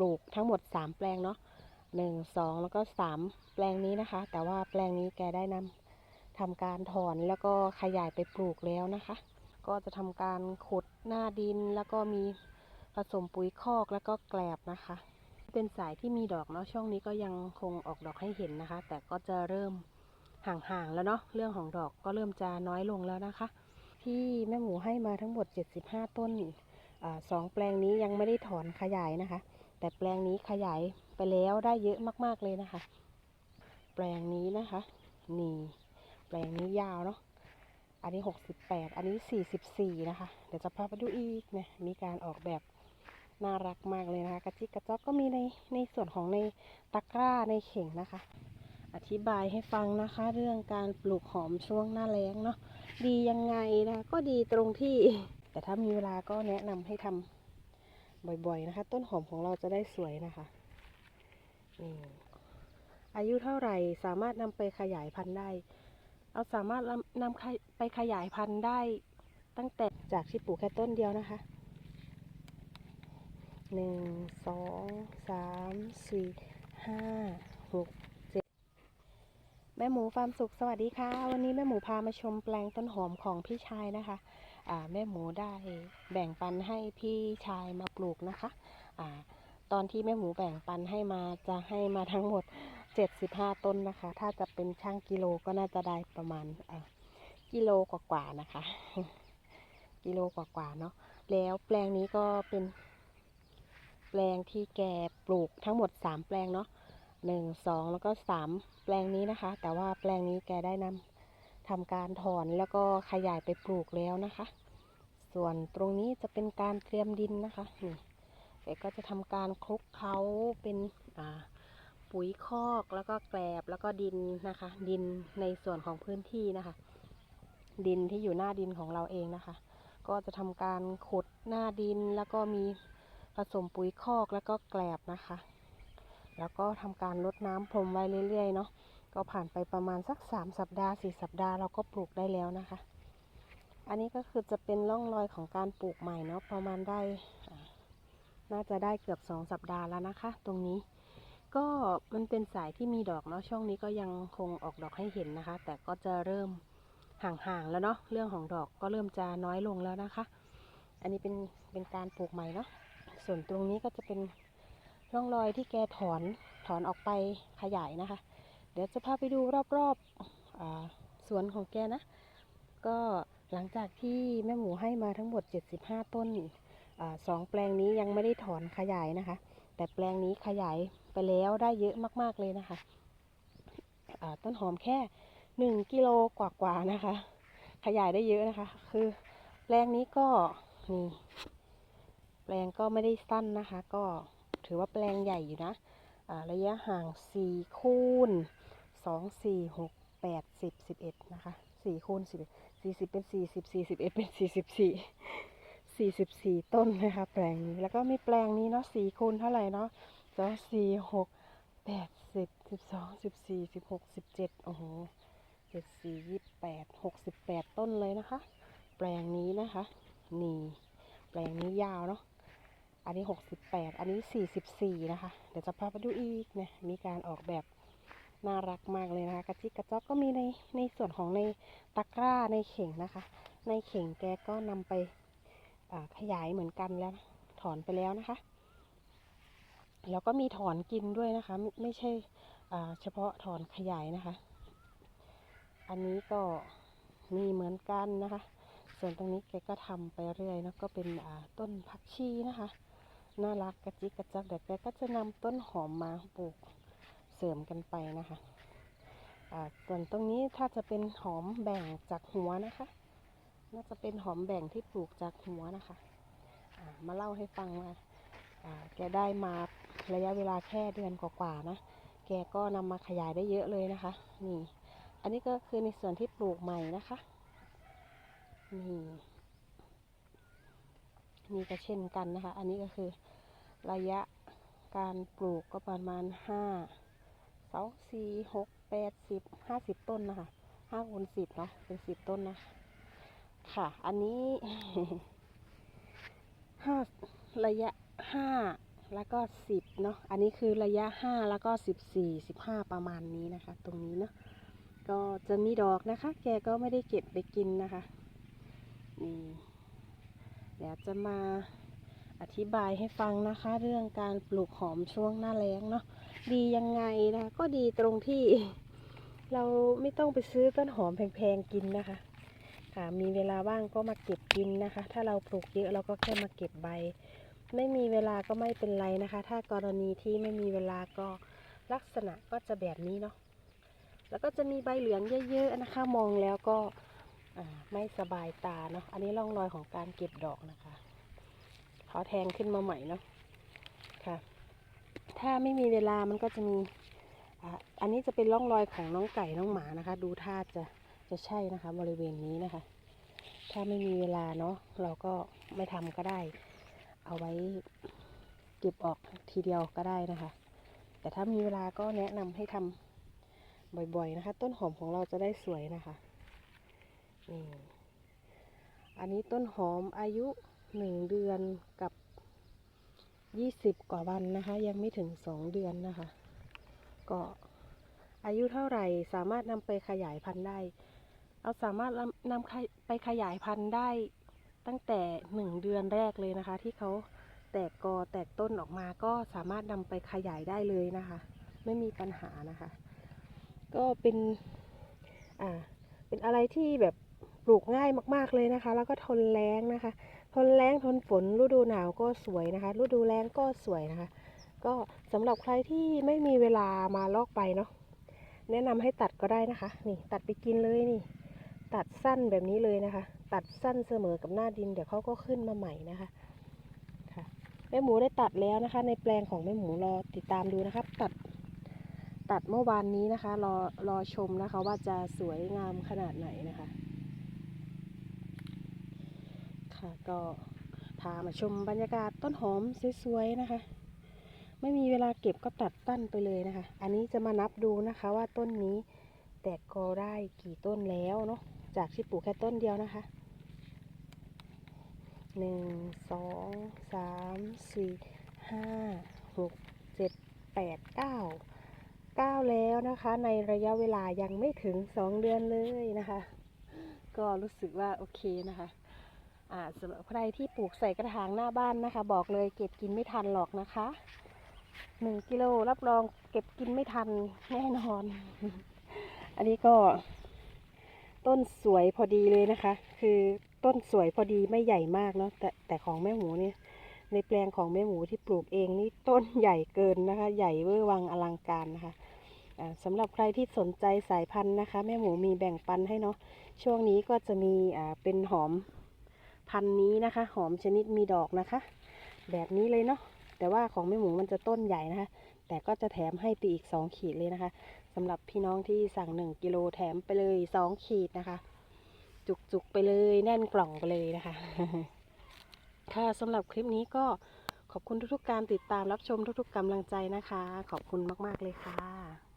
ลูกทั้งหมด 3 แปลงเนาะหนึ่งสองแล้วก็ 3 แปลงนี้นะคะ แต่ว่าแปลงนี้แกได้นำทำการถอนแล้วก็ขยายไปปลูกแล้วนะคะ ก็จะทำการขุดหน้าดินแล้วก็มีผสมปุ๋ยคอกแล้วก็แกลบนะคะ เป็นสายที่มีดอกเนาะช่วงนี้ก็ยังคงออกดอกให้เห็นนะคะ แต่ก็จะเริ่มห่างๆแล้วเนาะเรื่องของดอกก็เริ่มจะน้อยลงแล้วนะคะ ที่แม่หมูให้มาทั้งหมด 75 ต้นอสองแปลงนี้ยังไม่ได้ถอนขยายนะคะ แต่แปลงนี้ขยายไปแล้วได้เยอะมาก ๆเลยนะคะ แปลงนี้นะคะ นี่ แปลงนี้ยาวเนาะอันนี้ 68 อันนี้ 44 นะคะ เดี๋ยวจะพาไปดูอีกนะมีการออกแบบน่ารักมากเลยนะคะ กระจิกกระจอกก็มีในในส่วนของในตะกร้าในเข่งนะคะ อธิบายให้ฟังนะคะ เรื่องการปลูกหอมช่วงหน้าแล้งเนาะดียังไงนะคะก็ดีตรงที่ แต่ถ้ามีเวลาก็แนะนำให้ทำ บ่อยๆนะคะ ต้นหอมของเราจะได้สวยนะคะนี่อายุเท่าไหร่สามารถนำไปขยายพันธุ์ได้ เราสามารถนำนำไปขยายพันธุ์ได้ ตั้งแต่จากที่ปลูกแค่ต้นเดียวนะคะหนึ่งสองสามสี่ห้าหกเจ็ดแม่หมูฟาร์มสุขสวัสดีค่ะ วันนี้แม่หมูพามาชมแปลงต้นหอมของพี่ชายนะคะ แม่หมูได้แบ่งปันให้พี่ชายมาปลูกนะคะอ่าตอนที่แม่หมูแบ่งปันให้มาจะให้มาทั้งหมด 75 ต้นนะคะ ถ้าจะเป็นช่างกิโลก็น่าจะได้ประมาณกิโลกว่าๆนะคะ กิโลกว่าๆเนาะแล้วแปลงนี้ก็เป็นแปลงที่แกปลูกทั้งหมด 3 แปลงเนาะหนึ่งสองแล้วก็3แปลงนี้นะคะ แต่ว่าแปลงนี้แกได้นำทำการถอนแล้วก็ขยายไปปลูกแล้วนะคะ ส่วนตรงนี้จะเป็นการเตรียมดินนะคะนี่แกก็จะทำการคลุกเคล้าเป็นปุ๋ยคอกแล้วก็แกลบแล้วก็ดินนะคะ ดินในส่วนของพื้นที่นะคะ ดินที่อยู่หน้าดินของเราเองนะคะ ก็จะทำการขุดหน้าดินแล้วก็มีผสมปุ๋ยคอกแล้วก็แกลบนะคะ แล้วก็ทำการลดน้ำพรมไว้เรื่อยๆเนาะก็ผ่านไปประมาณสัก 3 สัปดาห์ 4 สัปดาห์เราก็ปลูกได้แล้วนะคะ อันนี้ก็คือจะเป็นร่องรอยของการปลูกใหม่เนาะประมาณได้น่าจะได้เกือบ2สัปดาห์แล้วนะคะ ตรงนี้ ก็มันเป็นสายที่มีดอกเนาะช่วงนี้ก็ยังคงออกดอกให้เห็นนะคะ แต่ก็จะเริ่มห่างๆแล้วเนาะเรื่องของดอกก็เริ่มจะน้อยลงแล้วนะคะ อันนี้เป็นเป็นการปลูกใหม่เนาะส่วนตรงนี้ก็จะเป็นร่องรอยที่แกถอนถอนออกไปขยายนะคะ เดี๋ยวจะพาไปดูรอบๆอสวนของแกนะ ก็ หลังจากที่แม่หมูให้มาทั้งหมด 75 ต้นอสองแปลงนี้ยังไม่ได้ถอนขยายนะคะ แต่แปลงนี้ขยายไปแล้วได้เยอะมากๆเลยนะคะต้นหอมแค่หนึ่งกิโลกว่าๆนะคะ ขยายได้เยอะนะคะ คือแปลงนี้ก็นี่แปลงก็ไม่ได้สั้นนะคะ ก็ถือว่าแปลงใหญ่อยู่นะอ่าระยะห่างสี่คูณสองสี่หกแปดสิบสิบเอ็ดนะคะสี่คูณสิบ สี่สิบเป็นสี่สิบสี่สิบเอ็ดเป็นสี่สิบสี่44ต้นนะคะแปลงนี้ แล้วก็มีแปลงนี้เนาะสี่คูณเท่าไหร่เนาะสองสี่หกแปดสิบสิบสองสิบสี่สิบหกสิบเจ็ดโอ้โหเจ็ดสี่ยี่แปดหกสิบแปดต้นเลยนะคะ แปลงนี้นะคะ นี่ แปลงนี้ยาวเนาะอันนี้68อันนี้44นะคะ เดี๋ยวจะพาไปดูอีกนะมีการออกแบบ น่ารักมากเลยนะคะกระจิกกระจอกก็มีในในส่วนของในตะกร้าในเข่งนะคะ ในเข่งแกก็นำไปขยายเหมือนกันแล้ว ถอนไปแล้วนะคะ แล้วก็มีถอนกินด้วยนะคะ ไม่ใช่เฉพาะถอนขยายนะคะ อันนี้ก็มีเหมือนกันนะคะ ส่วนตรงนี้แกก็ทำไปเรื่อยนะก็เป็นต้นผักชีนะคะ น่ารักกระจิกกระจักเดี๋ยวแกก็จะนำต้นหอมมาปลูก เสริมกันไปนะคะส่วนตรงนี้ถ้าจะเป็นหอมแบ่งจากหัวนะคะ น่าจะเป็นหอมแบ่งที่ปลูกจากหัวนะคะามาเล่าให้ฟังว่าอ่าแกได้มาระยะเวลาแค่เดือนกว่าๆนะ แกก็นำมาขยายได้เยอะเลยนะคะ นี่ อันนี้ก็คือในส่วนที่ปลูกใหม่นะคะ นี่ นี่ก็เช่นกันนะคะ อันนี้ก็คือระยะการปลูกก็ประมาณห้า สองสี่หกแปดสิบห้าสิบต้นนะคะห้าคูณสิบเนาะเป็นสิบต้นนะคะค่ะ อันนี้ห้าระยะห้าแล้วก็สิบเนาะอันนี้คือระยะห้าแล้วก็สิบสี่สิบห้าประมาณนี้นะคะ ตรงนี้เนาะก็จะมีดอกนะคะ แกก็ไม่ได้เก็บไปกินนะคะนี่เดี๋ยวจะมาอธิบายให้ฟังนะคะ เรื่องการปลูกหอมช่วงหน้าแล้งเนาะ ดียังไงนะก็ดีตรงที่เราไม่ต้องไปซื้อต้นหอมแพงๆกินนะคะค่ะมีเวลาว่างก็มาเก็บกินนะคะ ถ้าเราปลูกเยอะเราก็แค่มาเก็บใบ ไม่มีเวลาก็ไม่เป็นไรนะคะ ถ้ากรณีที่ไม่มีเวลาก็ลักษณะก็จะแบบนี้เนาะแล้วก็จะมีใบเหลืองเยอะๆนะคะ มองแล้วก็ไม่สบายตาเนาะอันนี้ร่องรอยของการเก็บดอกนะคะเขาแทงขึ้นมาใหม่เนาะค่ะ ถ้าไม่มีเวลามันก็จะมีอันนี้จะเป็นร่องรอยของน้องไก่น้องหมานะคะ ดูท่าจะจะใช่นะคะ บริเวณนี้นะคะ ถ้าไม่มีเวลาเนาะเราก็ไม่ทำก็ได้ เอาไว้เก็บออกทีเดียวก็ได้นะคะ แต่ถ้ามีเวลาก็แนะนำให้ทำบ่อยๆนะคะ ต้นหอมของเราจะได้สวยนะคะนี่อันนี้ต้นหอมอายุหนึ่งเดือนกับ ยี่สิบกว่าวันนะคะ ยังไม่ถึงสองเดือนนะคะ ก็อายุเท่าไหร่สามารถนำไปขยายพันธุ์ได้ เอาสามารถนำนำไปขยายพันธุ์ได้ตั้งแต่หนึ่งเดือนแรกเลยนะคะ ที่เขาแตกกอแตกต้นออกมาก็สามารถนำไปขยายได้เลยนะคะ ไม่มีปัญหานะคะ ก็เป็นอ่าเป็นอะไรที่แบบปลูกง่ายมาก ๆเลยนะคะ แล้วก็ทนแล้งนะคะ ทนแล้งทนฝนฤดูหนาวก็สวยนะคะ ฤดูแล้งก็สวยนะคะ ก็สำหรับใครที่ไม่มีเวลามาลอกไปเนาะแนะนำให้ตัดก็ได้นะคะ นี่ตัดไปกินเลยนี่ ตัดสั้นแบบนี้เลยนะคะ ตัดสั้นเสมอกับหน้าดินเดี๋ยวเขาก็ขึ้นมาใหม่นะคะค่ะแม่หมูได้ตัดแล้วนะคะ ในแปลงของแม่หมูรอติดตามดูนะครับ ตัดตัดเมื่อวานนี้นะคะ รอรอชมนะคะว่าจะสวยงามขนาดไหนนะคะ ค่ะก็พามาชมบรรยากาศต้นหอมสวยๆนะคะ ไม่มีเวลาเก็บก็ตัดตั้นไปเลยนะคะ อันนี้จะมานับดูนะคะว่าต้นนี้แตกกอได้กี่ต้นแล้วเนาะจากที่ปลูกแค่ต้นเดียวนะคะหนึ่งสองสามสี่ห้าหกเจ็ดแปดเก้าเก้าแล้วนะคะ ในระยะเวลายังไม่ถึงสองเดือนเลยนะคะ ก็รู้สึกว่าโอเคนะคะ สำหรับใครที่ปลูกใส่กระถางหน้าบ้านนะคะ บอกเลยเก็บกินไม่ทันหรอกนะคะหนึ่งกิโลรับรองเก็บกินไม่ทันแน่นอน อันนี้ก็ต้นสวยพอดีเลยนะคะ คือต้นสวยพอดีไม่ใหญ่มากเนาะแต่แต่ของแม่หมูเนี่ยในแปลงของแม่หมูที่ปลูกเองนี่ต้นใหญ่เกินนะคะ ใหญ่เวอร์วังอลังการนะคะสำหรับใครที่สนใจสายพันธุ์นะคะ แม่หมูมีแบ่งปันให้เนาะช่วงนี้ก็จะมีอ่าเป็นหอม พันธุ์นี้นะคะ หอมชนิดมีดอกนะคะ แบบนี้เลยเนาะแต่ว่าของแม่หมูมันจะต้นใหญ่นะคะ แต่ก็จะแถมให้ไปอีก 2 ขีดเลยนะคะสำหรับพี่น้องที่สั่ง 1 กิโลแถมไปเลย 2 ขีดนะคะ จุกๆไปเลยแน่นกล่องไปเลยนะคะ ค่ะสำหรับคลิปนี้ก็ขอบคุณทุกๆการติดตามรับชมทุกๆกำลังใจนะคะ ขอบคุณมากๆเลยค่ะ